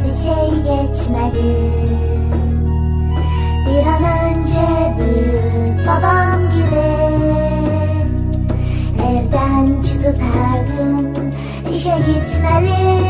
bir şey geçmedi. Bir an önce büyüyüp babam gibi Evden çıkıp her gün işe gitmeli.